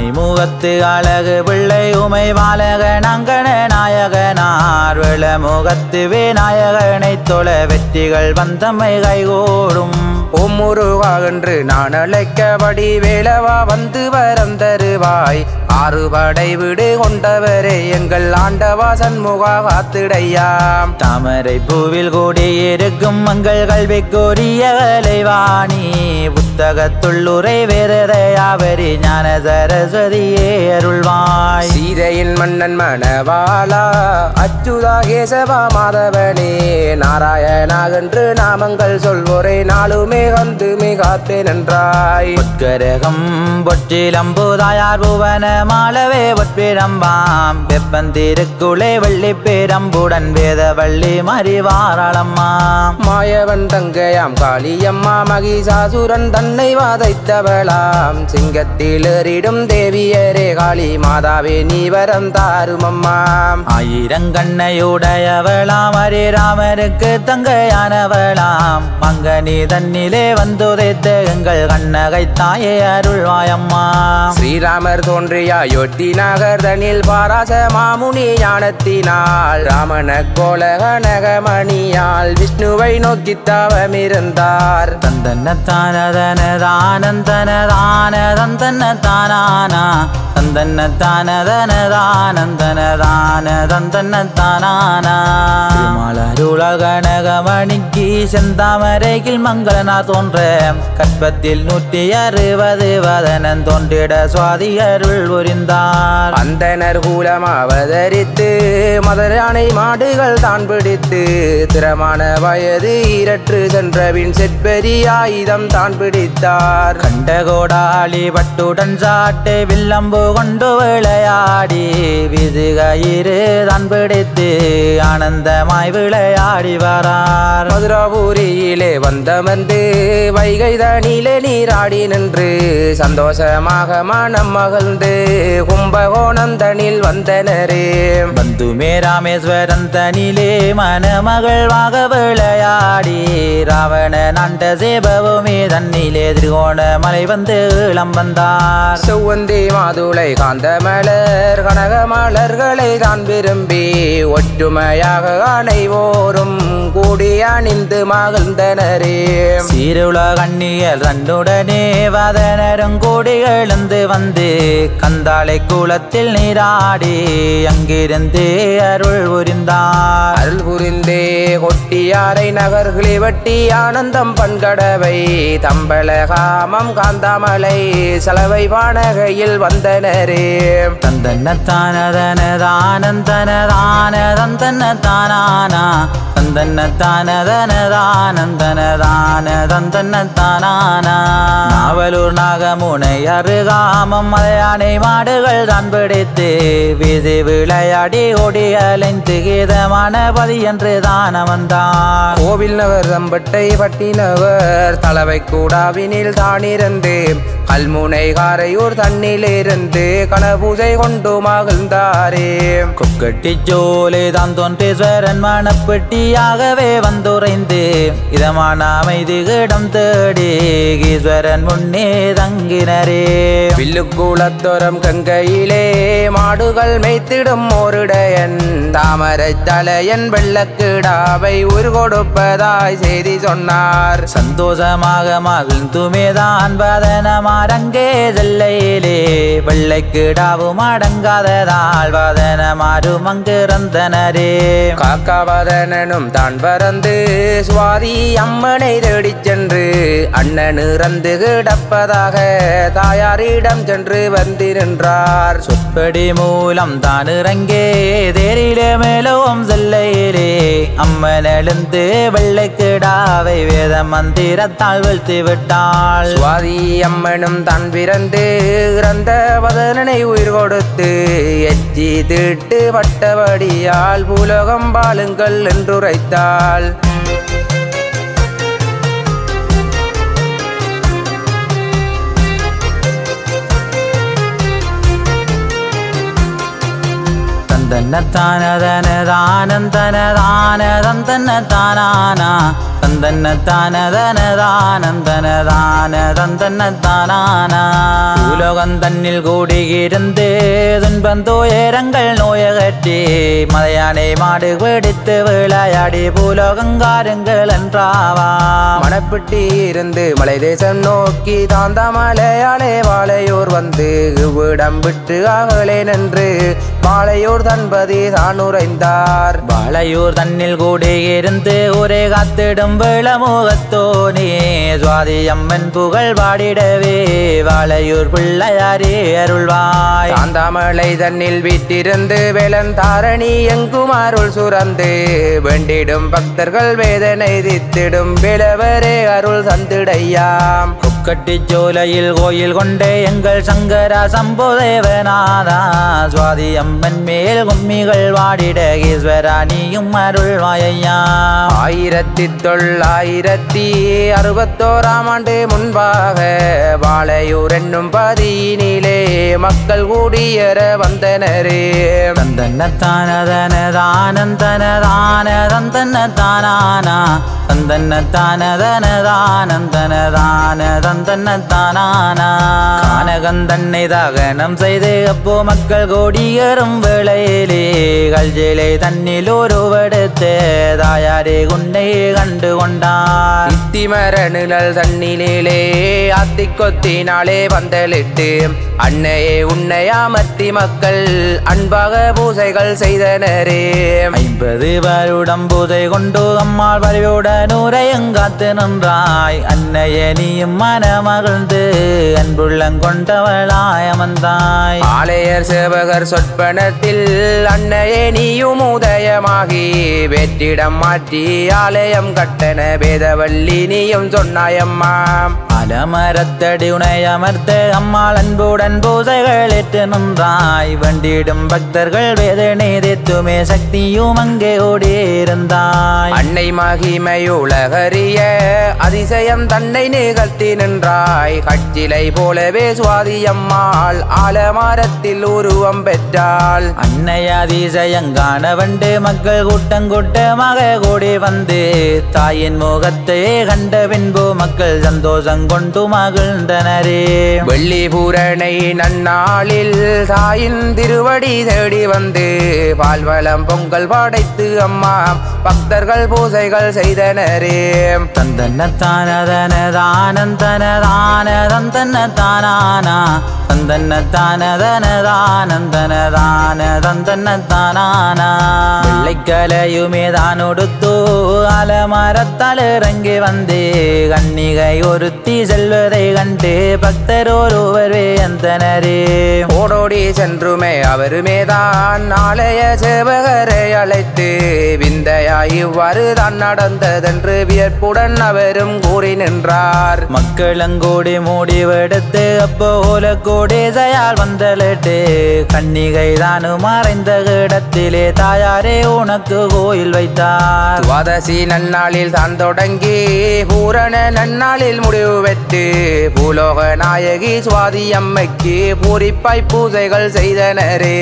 ஆனை முகத்து அழகு பிள்ளை உமை வாழக நங்கன நாயகனார் வெள முகத்து விநாயகனை தொழ வெற்றிகள் வந்தமை கைகூடும். ஓம் முருகா என்று நான் அழைக்கபடி வேலவா வந்து வரம் தருவாய் ஆறுபடை விடு கொண்டவரே எங்கள் ஆண்டவா சண்முகா காத்திடையாம். தாமரை பூவில் கூடியிருக்கும் மங்கள் கல்வி கோரிய கலைவாணி புத்தகத்துள்ளுரை வேறதையாவரி ஞான சரஸ்வதியே அருள்வாய். சீதையின் மன்னன் மணவாளா அச்சுதா கேசவா மாதவனே. நாராயணா என்று நாமங்கள் சொல்வோரை நாளுமே வந்து மிகாத்தே நன்றாய். உட்கரகம் பொற்றிலம்புதாயார் புவன மாளவே ஒற்பிரம்பாம் வெப்பந்திருக்குளே வள்ளி பேரம்புடன் வேத வள்ளி மறிவாராளம்மா. மாயவன் தங்கையாம் காளியம்மா மகிஷாசுரன் தன்னை வாதைத்தவளாம். சிங்கத்தில் எறிடும் தேவியரே காளி மாதாவே நீ வரம் தாருமம்மாம் ஆயிரங்கண்ணையுடையவளாம் ஹரி ராமருக்கு தங்கையானவளாம். மங்கனி தன்னிலே வந்துதைத்த எங்கள் கண்ணகை தாயே அருள்வாயம்மா. ஸ்ரீராமர் தோன்றிய அயோத்தி நகர் தனில் பாராச மாமுனி ஞானத்தினால். ராமன கோலக நகமணியால் விஷ்ணுவை நோக்கி தவமிருந்தார். தந்தன தானதன தானந்தன தான தந்தன தானானா தந்தன தானதன தானந்தன தான தந்தன தானானா திருமாலருலகனகமணிக்கு செந்தாமரையில் மங்களனா தோன்ற கற்பத்தில் நூற்றி அறுபது வதனன் தோன்றிட சுவாதி அருள் புரிந்தான். அந்தனர் கூலம் அவதரித்து மதரானை மாடுகள் தான் பிடித்து திறமான வயது இரற்று சென்றவின் செற்பெரிய ஆயுதம் தான் பிடித்தார். கண்டகோடாளி பட்டுடன் சாட்டு வில்லம்பு கொண்டு விளையாடி விதுகயிறு தான் பிடித்து ஆனந்தமாய் விளையாடி வரார். மதுராபுரியிலே வந்தமர்ந்து வைகை தனியிலே நீராடி நின்று சந்தோஷமாக மனம் மகிழ்ந்து கும்பகோணம் கும்பகோணந்தனில் வந்தனரே. பந்துமே ராமேஸ்வரன் தனிலே மணமகள்வாக விளையாடி ராவண நண்ட சேபவுமே தன்னிலே திருகோண மலை வந்து இளம் வந்தார் செவ்வந்தி மாதுளை காந்த மலர் கனக மலர்களை தான் விரும்பி ஒற்றுமையாக அனைவோரும் கூடி அணிந்து மகிழ்ந்தனரே. சீருள கண்ணியல் தன்னுடனே வதனரும் கூடி எழுந்து வந்து கந்தாளை குளத்தில் நீராடி அங்கிருந்தே அருள் உரிந்தான் கொட்டியாரை நகர்களை வட்டி ஆனந்தம் பண்கடவை தம்பள காமம் காந்தாமலை செலவை வானகையில் வந்தனரே. தந்தன தானதன தந்தன தானானா தந்தன தானதன தந்தன தானானா நாவலூர் நாகமுனை அருகாமம் மலையானை மாடுகள் தான் பிடித்து விதி விளையாடி ஓடி அலைந்து கீதமான பதி என்று தான வந்தான் வந்தார் கோவில் நகர் தம்பட்டை பட்டினவர் தலைவை கூடாவினில் தானிருந்து கல்முனை காரையூர் தண்ணிலிருந்து கனபூசை கொண்டு மகிழ்ந்தாரே. கொக்கட்டி ஜோலை தான் தோன்றீஸ்வரன் மணப்பெட்டியாகவே வந்துரைந்து இதமான அமைதி இடம் தேடி ஈஸ்வரன் முன்னே தங்கினரே. வில்லுக்குளத்தோரம் கங்கையிலே மாடுகள் மேய்த்திடும் ஓருடையன் தாமரை தலையன் வெள்ளக்கிடாவை உரு கொடுப்பதாய் செய்தி சொன்னார். சந்தோஷமாக மகிழ்ந்துமேதான் வதனமாரங்கே செல்லையிலே வெள்ளைக்கிடாவும் அடங்காததால் வதனமாரும் அங்கிருந்தனரே. காக்காவதனும் தான் பறந்து சுவாதி அம்மனை தேடிச் சென்று அண்ணன் இறந்து கிடப்பதாக தாயாரிடம் சென்று வந்திருந்தார் சொற்படி மூலம் தான் இறங்கே தேரிலே மேலவும் செல்லையிலே அம்மன் எழுந்து வந்து வெள்ளைக்கிடாவை வேத மந்திரத்தால் வீழ்த்தி விட்டாள் சுவாதி அம்மனும் தான் பிறந்து இறந்த வதனனை உயிர் கொடுத்து எச்சி திட்டு பட்டபடியால் பூலோகம் பாலுங்கள் என்றுரைத்தாள். தந்தன தானதன தானந்தன தான தந்தன தானானா தந்தன்ன தான தன தானந்தன தான தந்தன்ன தானானா உலகம் தன்னில் கூடியிருந்து துன்பம் துயரங்கள் நோயகற்றி மலையானை மாடு பிடித்து விளையாடி பூலோகங்காருங்கள் என்றாவாம் மணப்பிட்டி இருந்து மலை தேசம் நோக்கி தாந்த மலையாளே வாழையூர் வந்து இவ்விடம் விட்டு அகலே நின்று வாழையூர் தன்பதி தான் உறைந்தார் வாழையூர் தன்னில் கூடியிருந்து ஒரே காத்திடும் விளமுகத்தோனே சுவாதி அம்மன் புகழ் பாடிடவே வாழையூர் பிள்ளையாரே அருள்வாய். தாந்தாமலை தன்னில் வீட்டிருந்து வேலன் எங்கும் அருள் சுரந்து வெண்டிடும் பக்தர்கள் வேதனை தித்திடும் விளவரே அருள் சந்திடையாம் கொக்கட்டி சோலையில் கோயில் கொண்டே எங்கள் சங்கரா சம்புதேவநாதா. சுவாதி அம்மன் மேல் கும்மிகள் வாடிட ஈஸ்வரா நீயும் அருள்வாயா ஆயிரத்தி தொள்ளாயிரத்தி அறுபத்தோராம் ஆண்டு முன்பாக வாழையூர் என்னும் பதியினிலே மக்கள் கூடியற வந்தனரே. தந்தன தானதன தானந்தன தான தந்தன தானானா தந்தன தானானா தாகனம் செய்து அப்போ மக்கள் கோடியரும் வேளையிலே கல்ஜிலை தன்னில் ஒருவெடுத்து தாயாரே குன்னை கண்டு கொண்டார். இத்திமர நிழல் தண்ணிலே அத்திக்கொத்தினாலே வந்தலிட்டு அன்னையே உன்னை அமர்த்தி மக்கள் அன்பாக பூசைகள் செய்தனரே. ஐம்பது வருடம் பூதை கொண்டு அம்மாள் வரையுடன் உரையங்காத்து நின்றாய். அன்னைய நீயும் மனமகிழ்ந்து அன்புள்ளங்கொண்டவளாய் அமர்ந்தாய். ஆலயர் சேவகர் சொற்பனத்தில் அன்னையே நீயும் உதயமாகி வெற்றிடம் மாற்றி ஆலயம் கட்டன வேதவல்லி நீயும் சொன்னாயம்மா. அலமரத்தடி உனை அமர்த்த அம்மாள் அன்புடன் பூசைகள் ஏற்று நின்றாய். வண்டிடும் பக்தர்கள் வேதனை தேத்துமே சக்தியும் அங்கே ஓடியிருந்தாய். அன்னை மகிமையுலகறிய அதிசயம் தன்னை நிகழ்த்தி நின்றாய். கட்சிலை போலவே சுவாதி அம்மாள் ஆலமரத்தில் உருவம் பெற்றாள். அன்னை அதிசயங்கான வண்டு மக்கள் கூட்டம் கூட்டமாக கூடி வந்து தாயின் முகத்தையே கண்ட பின்பு மக்கள் சந்தோஷங்க கொண்டு மகிழ்ந்தனரே. வெள்ளி பூரணை நன்னாளில் தாயின் திருவடி தேடி வந்து பால்வளம் பொங்கல் படைத்து அம்மா பக்தர்கள் பூசைகள் செய்தனரே. தந்தன தானதன தானந்தன தான தந்தன தானானா தந்தன தானதன தானந்தன தான தந்தன தானானா வெள்ளைக்கலையுமே தான் உடுத்து அலமரத்தால் இறங்கி வந்து கன்னிகை ஒருத்தி செல்வதை கண்டு பக்தர் ஒருவர் வேந்தனரே ஓடோடி சென்றுமே அவருமே தான் ஆலய சேவகரை அழைத்து விந்தையாய் இவ்வாறு தான் நடந்ததென்று வியப்புடன் அவரும் கூறி நின்றார். மக்களங்கூடி முடிவெடுத்து அப்போல கூடி செயல் வந்தலிட்டு கன்னிகை தானு மறைந்த இடத்திலே தாயாரே உனக்கு கோயில் வைத்தார். துவாதசி நன்னாளில் தான் தொடங்கி பூரண நன்னாளில் முடிவு பெற்று பூலோக நாயகி சுவாதி அம்மைக்கு பூரிப்பாய் பூஜைகள் செய்தனரே.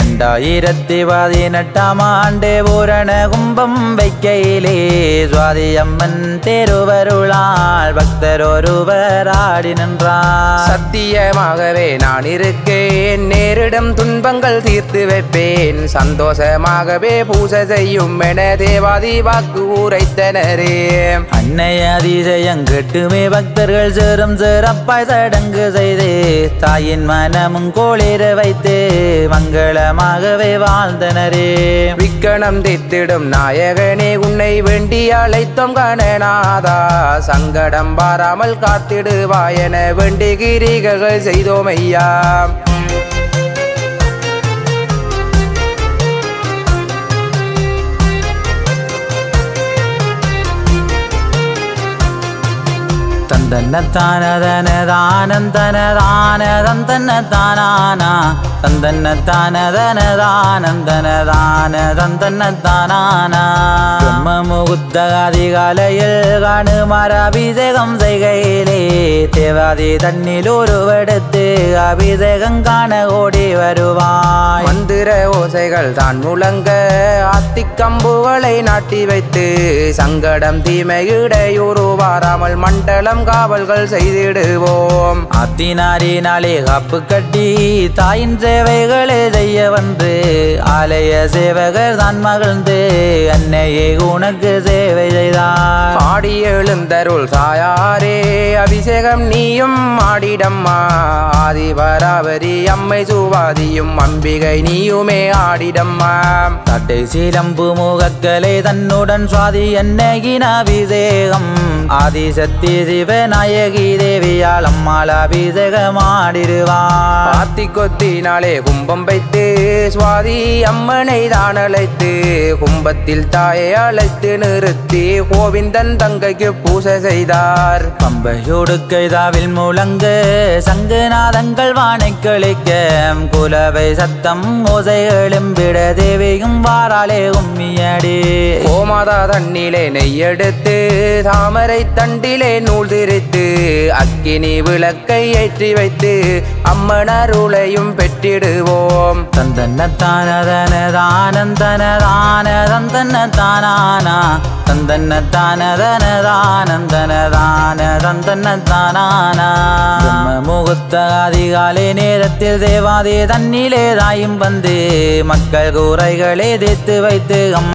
ரெண்டாயிரத்தி பதினெட்டாம் ஆண்டு பூரண கும்பம் வைக்கையிலே சுவாதி அம்மன் தேருவருளால் பக்தர் ஒருவர் ஆடி நின்றார். சத்தியமாகவே நான் இருக்கேன் நேரிடும் துன்பங்கள் தீர்த்து வைப்பேன் சந்தோஷமாகவே பூஜை செய்யும் என தேவாதி வாக்கு உரைத்தனரே. அன்னை அதிசயம் கெட்டுமே பக்தர்கள் சிறும் சிறப்பாய் சடங்கு செய்து தாயின் மனமும் கோளிர வைத்து மங்களமாகவே வாழ்ந்தனரே. விக்கணம் தித்திடும் நாயகனே உன்னை வேண்டி அழைத்தோம் கணநாதா. சங்கடம் பாராமல் காத்திடுவாயென வேண்டி கிரிகள் செய்தோம் ஐயா. தந்தன்ன தானதன தானந்தன தான தந்தன்ன தானானா? தந்தன்ன தானதன தானந்தன தான தந்தன்ன தானானா பிரம்ம முகுத்த அதிகாலையில் காணுமாற அபிஷேகம் செய்கையிலே தேவாதி தன்னில் உருவெடுத்து அபிஷேகம் காண ஓடி வருவாய். மந்திர ஓசைகள் தான் முழங்க அத்திக்கம்புகளை நாட்டி வைத்து சங்கடம் தீமை இடையூறு வாராமல் மண்டலம் காவல்கள் செய்திடுவோம். அத்தினாரினாலே காப்பு கட்டி தாயின் சேவைகளை செய்ய வந்து? ஆலய சேவகர் தான் மகிழ்ந்து. அன்னையே உனக்கு சேவை செய்தார். ஆடி எழுந்தருள் சாயாரே அபிஷேகம் நீயும் ஆடிடம்மா. ஆதிபராவரி அம்மை சுவாதியும் அம்பிகை நீயுமே ஆடிடம்மா. தட்டை சீலம்பு முகக்கலை தன்னுடன் சுவாதி என்னகின அபிஷேகம். ஆதிசக்தி சிவநாயகி தேவியால் அம்மாள் அபிஷேகமாடிடுவார் பாத்தி கொத்தினாலே கும்பம் வைத்து சுவாதி அம்மனை தான் அழைத்து கும்பத்தில் தாயை அழைத்து நிறுத்தி கோவிந்தன் தங்கைக்கு பூசை செய்தார். பம்பையொடுக்கை தாவில் முழங்கு சங்குநாதங்கள் வானை கழிக்க குலவை சத்தம் ஓசை எழும்பிட தேவியும் வாராலே உம்மியடி. கோமாதா தண்ணிலே நெய்யெடுத்து தாமரை தண்டிலே நூல் திரித்து அக்கினி விளக்கை ஏற்றி வைத்து அம்மனருளையும் பெற்றிடுவோம். தந்தன்ன தானதன தானந்தன தந்தன்ன தானானா தந்தன்ன தானதன தானந்தன தந்தன்ன தானானா முகூர்த்த அதிகாலை நேரத்தில் தேவாதே தன்னிலே தாயும் வந்து மக்கள் கூரைகளே தேத்து வைத்து அம்மா